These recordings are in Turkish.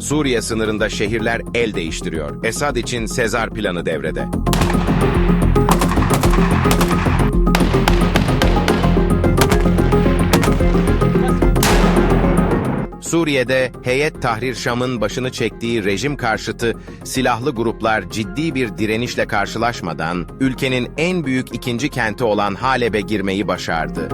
Suriye sınırında şehirler el değiştiriyor. Esad için Sezar planı devrede. Suriye'de Heyet Tahrir Şam'ın başını çektiği rejim karşıtı silahlı gruplar ciddi bir direnişle karşılaşmadan ülkenin en büyük ikinci kenti olan Halep'e girmeyi başardı.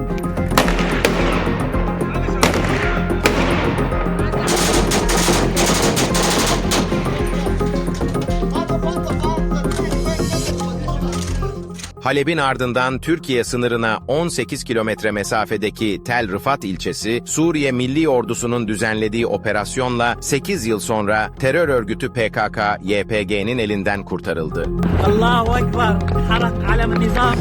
Halep'in ardından Türkiye sınırına 18 kilometre mesafedeki Tel Rıfat ilçesi, Suriye Milli Ordusu'nun düzenlediği operasyonla 8 yıl sonra terör örgütü PKK, YPG'nin elinden kurtarıldı. Allahu Ekber, harak alem nizam.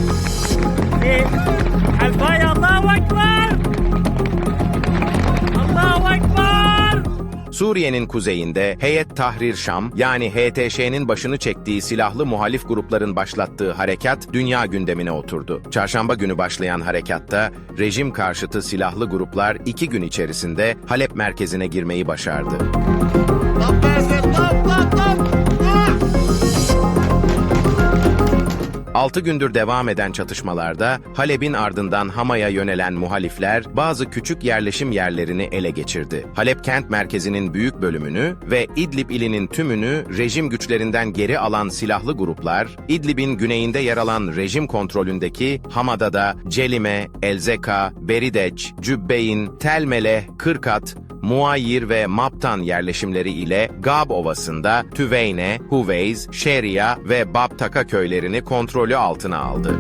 Suriye'nin kuzeyinde Heyet Tahrir Şam yani HTŞ'nin başını çektiği silahlı muhalif grupların başlattığı harekat dünya gündemine oturdu. Çarşamba günü başlayan harekatta rejim karşıtı silahlı gruplar iki gün içerisinde Halep merkezine girmeyi başardı. Altı gündür devam eden çatışmalarda Halep'in ardından Hama'ya yönelen muhalifler bazı küçük yerleşim yerlerini ele geçirdi. Halep kent merkezinin büyük bölümünü ve İdlib ilinin tümünü rejim güçlerinden geri alan silahlı gruplar, İdlib'in güneyinde yer alan rejim kontrolündeki Hama'da da Celime, Elzeka, Berideç, Cübbeyn, Telmele, Kırkat, Muayyir ve Maptan yerleşimleri ile Gab Ovası'nda Tüveyne, Huveyz, Şeria ve Babtaka köylerini kontrolü altına aldı.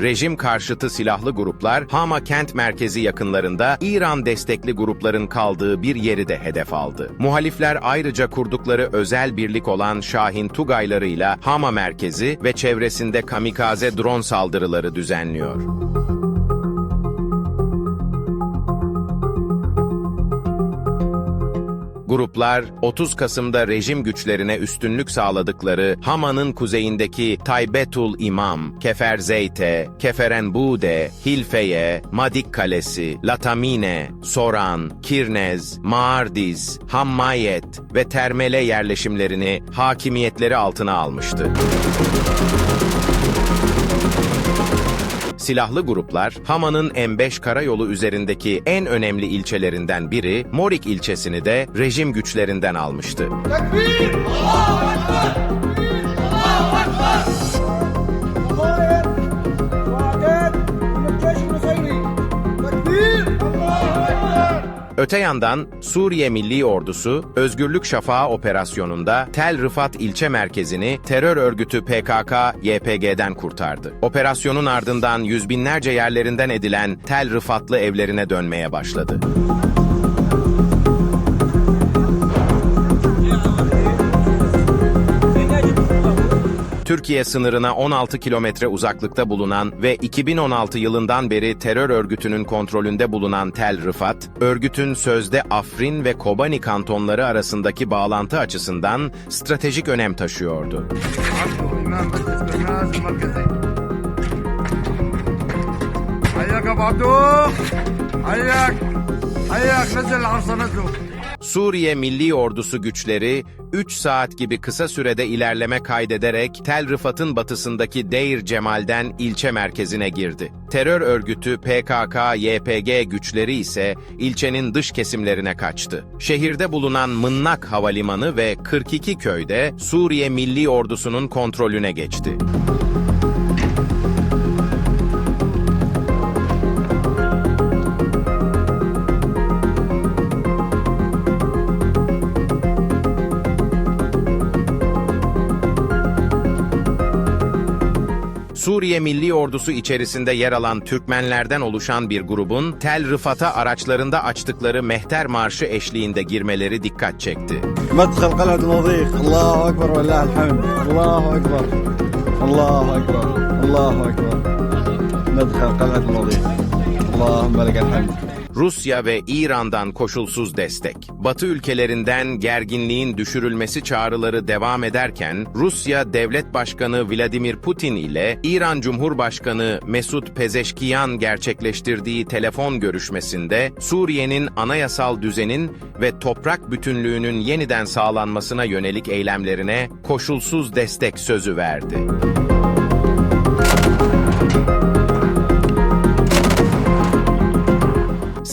Rejim karşıtı silahlı gruplar Hama kent merkezi yakınlarında İran destekli grupların kaldığı bir yeri de hedef aldı. Muhalifler ayrıca kurdukları özel birlik olan Şahin Tugaylarıyla Hama merkezi ve çevresinde kamikaze drone saldırıları düzenliyor. Gruplar 30 Kasım'da rejim güçlerine üstünlük sağladıkları Hama'nın kuzeyindeki Taybetul İmam, Keferzeyte, Keferenbude, Hilfeye, Madik Kalesi, Latamine, Soran, Kirnez, Maardiz, Hammayet ve Termele yerleşimlerini hakimiyetleri altına almıştı. Silahlı gruplar, Hama'nın M5 karayolu üzerindeki en önemli ilçelerinden biri Morik ilçesini de rejim güçlerinden almıştı. Tekbir! Allah! Allah! Öte yandan Suriye Milli Ordusu, Özgürlük Şafağı operasyonunda Tel Rıfat ilçe merkezini terör örgütü PKK-YPG'den kurtardı. Operasyonun ardından yüz binlerce yerlerinden edilen Tel Rıfatlı evlerine dönmeye başladı. Türkiye sınırına 16 kilometre uzaklıkta bulunan ve 2016 yılından beri terör örgütünün kontrolünde bulunan Tel Rıfat, örgütün sözde Afrin ve Kobani kantonları arasındaki bağlantı açısından stratejik önem taşıyordu. Ayak ayak! Ayak Suriye Milli Ordusu güçleri 3 saat gibi kısa sürede ilerleme kaydederek Tel Rıfat'ın batısındaki Deir Cemal'den ilçe merkezine girdi. Terör örgütü PKK-YPG güçleri ise ilçenin dış kesimlerine kaçtı. Şehirde bulunan Mınnak Havalimanı ve 42 köyde Suriye Milli Ordusu'nun kontrolüne geçti. milli ordusu içerisinde yer alan Türkmenlerden oluşan bir grubun Tel Rıfat'a araçlarında açtıkları mehter marşı eşliğinde girmeleri dikkat çekti. Medhal kalad nadîk. Allahu ekber ve. Allahu ekber. Allahu ekber. Allahu ekber. Medhal kalad nadîk. Allahümme lekel hamd. Rusya ve İran'dan koşulsuz destek. Batı ülkelerinden gerginliğin düşürülmesi çağrıları devam ederken, Rusya Devlet Başkanı Vladimir Putin ile İran Cumhurbaşkanı Mesut Pezeşkiyan gerçekleştirdiği telefon görüşmesinde Suriye'nin anayasal düzenin ve toprak bütünlüğünün yeniden sağlanmasına yönelik eylemlerine koşulsuz destek sözü verdi.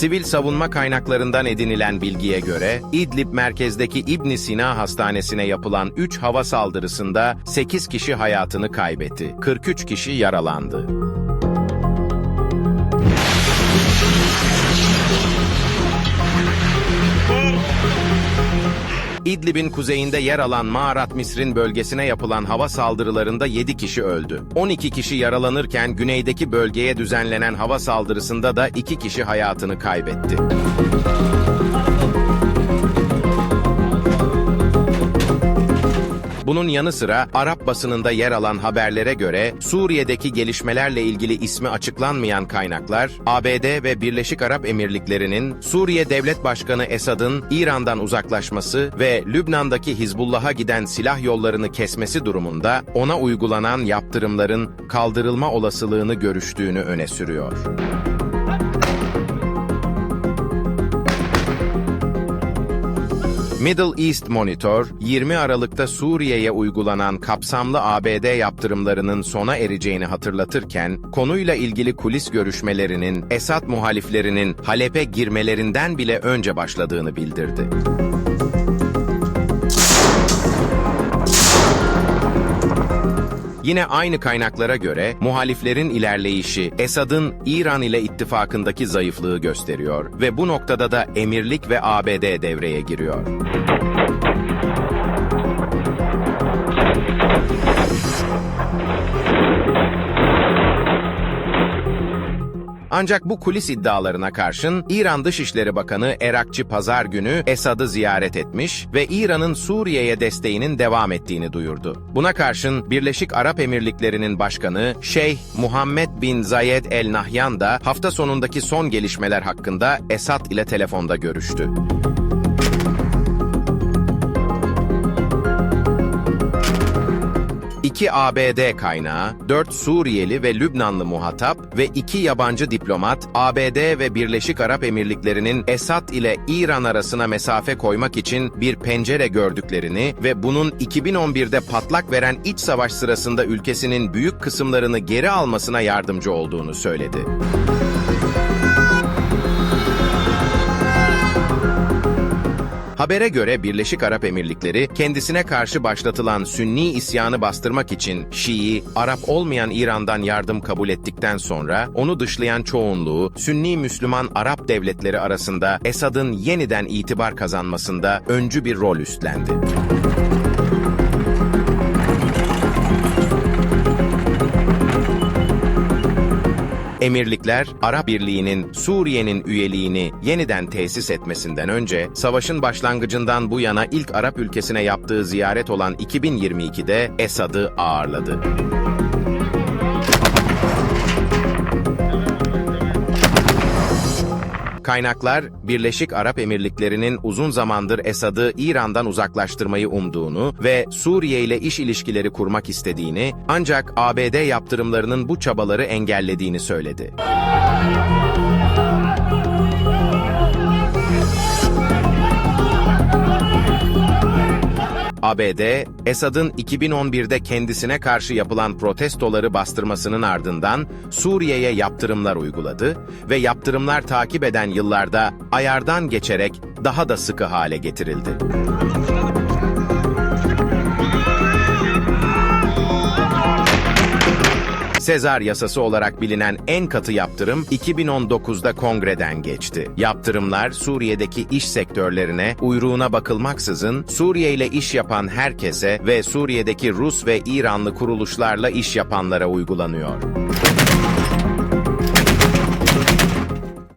Sivil savunma kaynaklarından edinilen bilgiye göre, İdlib merkezdeki İbn Sina Hastanesi'ne yapılan 3 hava saldırısında 8 kişi hayatını kaybetti, 43 kişi yaralandı. İdlib'in kuzeyinde yer alan Mağarat Misrin bölgesine yapılan hava saldırılarında 7 kişi öldü. 12 kişi yaralanırken güneydeki bölgeye düzenlenen hava saldırısında da 2 kişi hayatını kaybetti. Bunun yanı sıra Arap basınında yer alan haberlere göre Suriye'deki gelişmelerle ilgili ismi açıklanmayan kaynaklar, ABD ve Birleşik Arap Emirlikleri'nin Suriye Devlet Başkanı Esad'ın İran'dan uzaklaşması ve Lübnan'daki Hizbullah'a giden silah yollarını kesmesi durumunda ona uygulanan yaptırımların kaldırılma olasılığını görüştüğünü öne sürüyor. Middle East Monitor, 20 Aralık'ta Suriye'ye uygulanan kapsamlı ABD yaptırımlarının sona ereceğini hatırlatırken, konuyla ilgili kulis görüşmelerinin Esad muhaliflerinin Halep'e girmelerinden bile önce başladığını bildirdi. Yine aynı kaynaklara göre muhaliflerin ilerleyişi Esad'ın İran ile ittifakındaki zayıflığı gösteriyor ve bu noktada da emirlik ve ABD devreye giriyor. Ancak bu kulis iddialarına karşın İran Dışişleri Bakanı Erakçı Pazar günü Esad'ı ziyaret etmiş ve İran'ın Suriye'ye desteğinin devam ettiğini duyurdu. Buna karşın Birleşik Arap Emirlikleri'nin başkanı Şeyh Muhammed bin Zayed El Nahyan da hafta sonundaki son gelişmeler hakkında Esad ile telefonda görüştü. İki ABD kaynağı, dört Suriyeli ve Lübnanlı muhatap ve iki yabancı diplomat, ABD ve Birleşik Arap Emirlikleri'nin Esad ile İran arasına mesafe koymak için bir pencere gördüklerini ve bunun 2011'de patlak veren iç savaş sırasında ülkesinin büyük kısımlarını geri almasına yardımcı olduğunu söyledi. Habere göre Birleşik Arap Emirlikleri kendisine karşı başlatılan Sünni isyanı bastırmak için Şii, Arap olmayan İran'dan yardım kabul ettikten sonra onu dışlayan çoğunluğu Sünni Müslüman Arap devletleri arasında Esad'ın yeniden itibar kazanmasında öncü bir rol üstlendi. Emirlikler, Arap Birliği'nin Suriye'nin üyeliğini yeniden tesis etmesinden önce, savaşın başlangıcından bu yana ilk Arap ülkesine yaptığı ziyaret olan 2022'de Esad'ı ağırladı. Kaynaklar, Birleşik Arap Emirlikleri'nin uzun zamandır Esad'ı İran'dan uzaklaştırmayı umduğunu ve Suriye ile iş ilişkileri kurmak istediğini, ancak ABD yaptırımlarının bu çabaları engellediğini söyledi. ABD, Esad'ın 2011'de kendisine karşı yapılan protestoları bastırmasının ardından Suriye'ye yaptırımlar uyguladı ve yaptırımlar takip eden yıllarda ayardan geçerek daha da sıkı hale getirildi. Sezar yasası olarak bilinen en katı yaptırım 2019'da kongreden geçti. Yaptırımlar Suriye'deki iş sektörlerine uyruğuna bakılmaksızın Suriye ile iş yapan herkese ve Suriye'deki Rus ve İranlı kuruluşlarla iş yapanlara uygulanıyor.